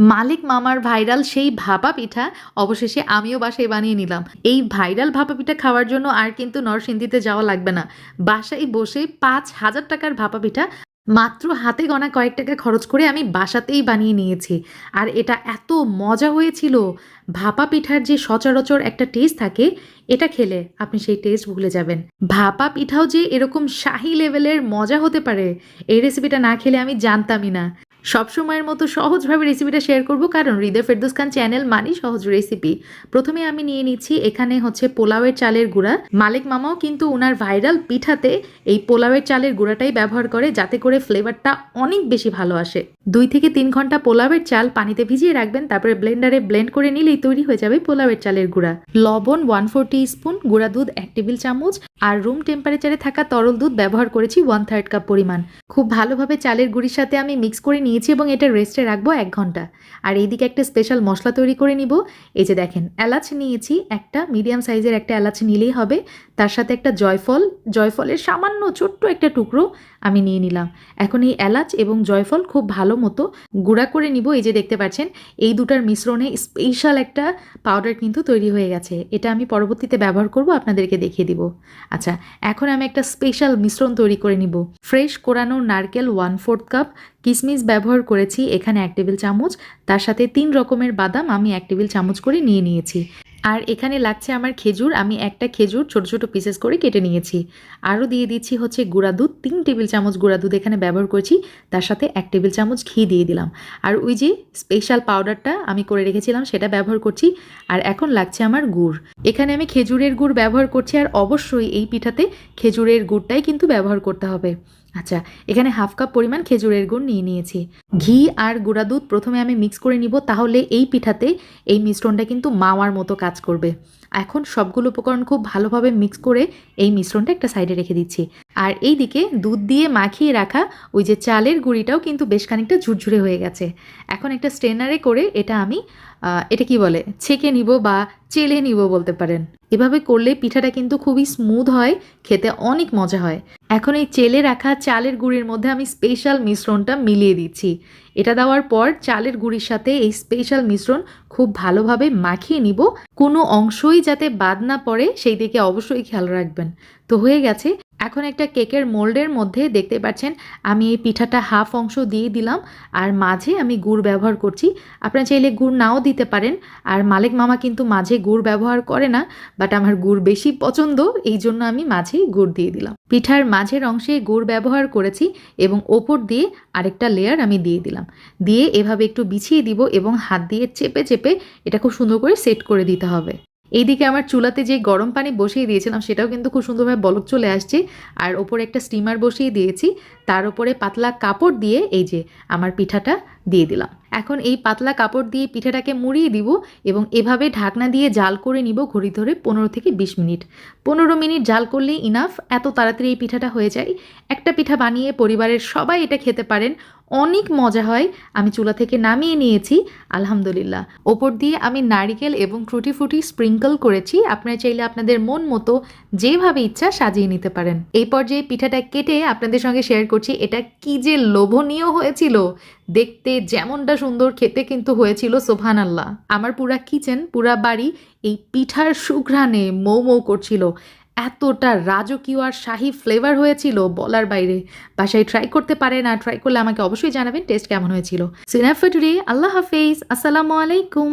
মালিক মামার ভাইরাল সেই ভাপা পিঠা অবশেষে আমিও বাসায় বানিয়ে নিলাম। এই ভাইরাল ভাপা পিঠা খাওয়ার জন্য আর কিন্তু নরসিংদীতে যাওয়া লাগবে না। বাসায় বসে পাঁচ হাজার টাকার ভাপা পিঠা মাত্র হাতে গণা কয়েক টাকা খরচ করে আমি বাসাতেই বানিয়ে নিয়েছি। আর এটা এত মজা হয়েছিল। ভাপা পিঠার যে সচরাচর একটা টেস্ট থাকে এটা খেলে আপনি সেই টেস্ট ভুলে যাবেন। ভাপা পিঠাও যে এরকম শাহি লেভেলের মজা হতে পারে, এই রেসিপিটা না খেলে আমি জানতামই না। সবসময়ের মতো সহজভাবে রেসিপিটা শেয়ার করব কারণ হৃদয় ফেরদুস খান চ্যানেল মানেই সহজ রেসিপি প্রথমে আমি নিয়ে নিচ্ছি এখানে হচ্ছে পোলাওয়ের চালের গুঁড়া। মালিক মামাও কিন্তু ওনার ভাইরাল পিঠাতে এই পোলাওয়ের চালের গুঁড়াটাই ব্যবহার করে, যাতে করে ফ্লেভারটা অনেক বেশি ভালো আসে। দুই থেকে তিন ঘণ্টা পোলাওয়ের চাল পানিতে ভিজিয়ে রাখবেন, তারপরে ব্লেন্ডারে ব্লেন্ড করে নিলেই তৈরি হয়ে যাবে পোলাওয়ের চালের গুঁড়া। লবণ ওয়ান ফোর স্পুন, গুঁড়া দুধ, এক টেবিল চামচ আর রুম টেম্পারেচারে থাকা তরল দুধ ব্যবহার করেছি ওয়ান থার্ড কাপ পরিমাণ। খুব ভালোভাবে চালের গুঁড়ির সাথে আমি মিক্স করে নিয়েছি এবং এটা রেস্টে রাখব এক ঘণ্টা। আর এইদিকে একটা স্পেশাল মশলা তৈরি করে নিব। এই যে দেখেন, এলাচ নিয়েছি, একটা মিডিয়াম সাইজের একটা এলাচ নিলেই হবে। তার সাথে একটা জয়ফল, জয়ফলের সামান্য ছোট্ট একটা টুকরো আমি নিয়ে নিলাম। এখন এই এলাচ এবং জয়ফল খুব ভালো মতো গুঁড়া করে নিব। এই যে দেখতে পাচ্ছেন, এই দুটার মিশ্রণে স্পেশাল একটা পাউডার কিন্তু তৈরি হয়ে গেছে। এটা আমি পরবর্তীতে ব্যবহার করব, আপনাদেরকে দেখিয়ে দিব। আচ্ছা এখন আমি একটা স্পেশাল মিশ্রণ তৈরি করে নিব। ফ্রেশ কোরানো নারকেল ওয়ান ফোর্থ কাপ কিশমিশ ব্যবহার করেছি, এখানে এক টেবিল চামচ। তার সাথে তিন রকমের বাদাম আমি এক টেবিল চামচ করে নিয়ে নিয়েছি। আর এখানে লাগছে আমার খেজুর। আমি একটা খেজুর ছোট ছোট পিসেস করে কেটে নিয়েছি। আরও দিয়ে দিচ্ছি হচ্ছে গুঁড়া দুধ, তিন টেবিল চামচ গুঁড়া দুধ এখানে ব্যবহার করেছি। তার সাথে এক টেবিল চামচ ঘি দিয়ে দিলাম। আর ওই যে স্পেশাল পাউডারটা আমি করে রেখেছিলাম, সেটা ব্যবহার করছি। আর এখন লাগছে আমার গুড়। এখানে আমি খেজুরের গুড় ব্যবহার করছি আর অবশ্যই এই পিঠাতে খেজুরের গুড়টাই কিন্তু ব্যবহার করতে হবে। আচ্ছা এখানে হাফ কাপ পরিমাণ খেজুরের গুড় নিয়ে নিয়েছি। ঘি আর গুঁড়া দুধ প্রথমে আমি মিক্স করে নিব, তাহলে এই পিঠাতে এই মিশ্রণটা কিন্তু মাওয়ার মতো কাজ করবে। এখন সবগুলো উপকরণ খুব ভালোভাবে মিক্স করে এই মিশ্রণটা একটা সাইডে রেখে দিচ্ছি। আর এই দিকে দুধ দিয়ে মাখিয়ে রাখা ওই যে চালের গুঁড়িটাও কিন্তু বেশ খানিকটা ঝুরঝুরে হয়ে গেছে। এখন একটা স্ট্রেনারে করে এটা আমি এটা কি বলে, ছেঁকে নিব বা চেলে নিব বলতে পারেন। এভাবে করলে পিঠাটা কিন্তু খুবই স্মুথ হয়, খেতে অনেক মজা হয়। এখন এই চেলে রাখা চালের গুঁড়ির মধ্যে আমি স্পেশাল মিশ্রণটা মিলিয়ে দিচ্ছি। এটা দেওয়ার পর চালের গুড়ির সাথে এই স্পেশাল মিশ্রণ খুব ভালোভাবে মাখিয়ে নিব। কোনো অংশই যাতে বাদ না পড়ে, সেই দিকে অবশ্যই খেয়াল রাখবেন। তো হয়ে গেছে। এখন একটা কেকের মোল্ডের মধ্যে দেখতে পাচ্ছেন, আমি এই পিঠাটা হাফ অংশ দিয়ে দিলাম আর মাঝে আমি গুড় ব্যবহার করছি। আপনারা চাইলে গুড় নাও দিতে পারেন, আর মালিক মামা কিন্তু মাঝে গুড় ব্যবহার করে না বাট আমার গুড় বেশি পছন্দ, এই জন্য আমি মাঝেই গুড় দিয়ে দিলাম। পিঠার মাঝের অংশে গুড় ব্যবহার করেছি এবং ওপর দিয়ে আরেকটা লেয়ার আমি দিয়ে দিলাম। দিয়ে এভাবে একটু বিছিয়ে দিব এবং হাত দিয়ে চেপে চেপে এটা খুব সুন্দর করে সেট করে দিতে হবে। এইদিকে আমার চুলাতে যে গরম পানি বসিয়ে দিয়েছিলাম, সেটাও কিন্তু খুব সুন্দরভাবে বলক চলে আসছে। আর ওপরে একটা স্টিমার বসিয়ে দিয়েছি। তার উপরে পাতলা কাপড় দিয়ে এই যে আমার পিঠাটা দিয়ে দিলাম। এখন এই পাতলা কাপড় দিয়ে পিঠাটাকে মুড়িয়ে দিব এবং এভাবে ঢাকনা দিয়ে জাল করে নিব ঘড়ি ধরে পনেরো থেকে বিশ মিনিট। পনেরো মিনিট জাল করলেই ইনাফ এত তাড়াতাড়ি এই পিঠাটা হয়ে যায়। একটা পিঠা বানিয়ে পরিবারের সবাই এটা খেতে পারেন। অনেক মজা হয়। আমি চুলা থেকে নামিয়ে নিয়েছি, আলহামদুলিল্লাহ। ওপর দিয়ে আমি নারিকেল এবং ট্রুটি ফ্রুটি স্প্রিঙ্কল করেছি। আপনারা চাইলে আপনাদের মন মতো যেভাবে ইচ্ছা সাজিয়ে নিতে পারেন। এই পর্যায়ে পিঠাটা কেটে আপনাদের সঙ্গে শেয়ার করছি, এটা কি যে লোভনীয় হয়েছিল! দেখতে যেমনটা সুন্দর, খেতে কিন্তু হয়েছিল সোভান আল্লাহ আমার পুরা কিচেন, পুরা বাড়ি এই পিঠার সুঘ্রাণে মৌ মৌ করছিল। এতটা রাজকীয় আর শাহি ফ্লেভার হয়েছিল বলার বাইরে। বাসায় ট্রাই করতে পারে না ট্রাই করলে আমাকে অবশ্যই জানাবেন টেস্ট কেমন হয়েছিল। সিনাফা টুডে আল্লাহ হাফেজ, আসসালামু আলাইকুম।